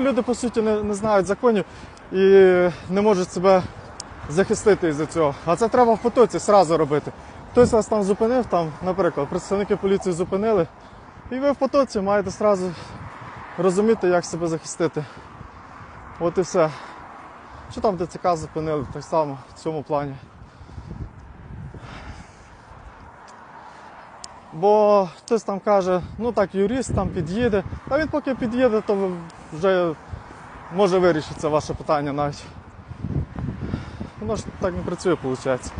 люди, по суті, не, не знають законів і не можуть себе захистити із-за цього. А це треба в потоці сразу робити. Хтось вас там зупинив, там, наприклад, представники поліції зупинили, і ви в потоці маєте сразу розуміти, як себе захистити. От і все. Що там ТЦК зупинили, так само в цьому плані. Бо хтось там каже, ну так, юрист там під'їде. Та він поки під'їде, то вже може вирішиться ваше питання навіть. Воно ж так не працює, виходить.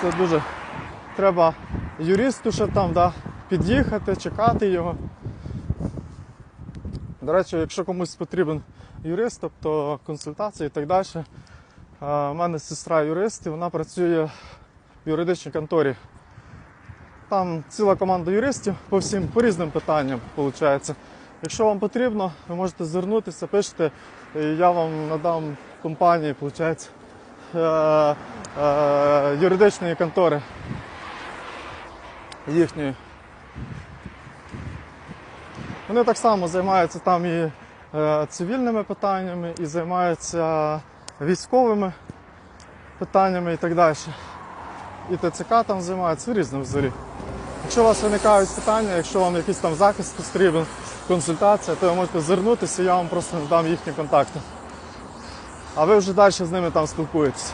Це дуже треба юристу ще там да, під'їхати, чекати його. До речі, якщо комусь потрібен юрист, тобто консультації і так далі. У мене сестра юрист, і вона працює в юридичній конторі. Там ціла команда юристів по всім по різним питанням, виходить. Якщо вам потрібно, ви можете звернутися, пишете, і я вам надам компанії, виходить, е, е, юридичної контори їхньої. Вони так само займаються там і е, цивільними питаннями, і займаються військовими питаннями і так далі. І ТЦК там займаються різним взагалі. Якщо у вас виникають питання, якщо вам якийсь там захист потрібен, консультація, то ви можете звернутися, я вам просто надам їхні контакти. А ви вже далі з ними там спілкуєтеся.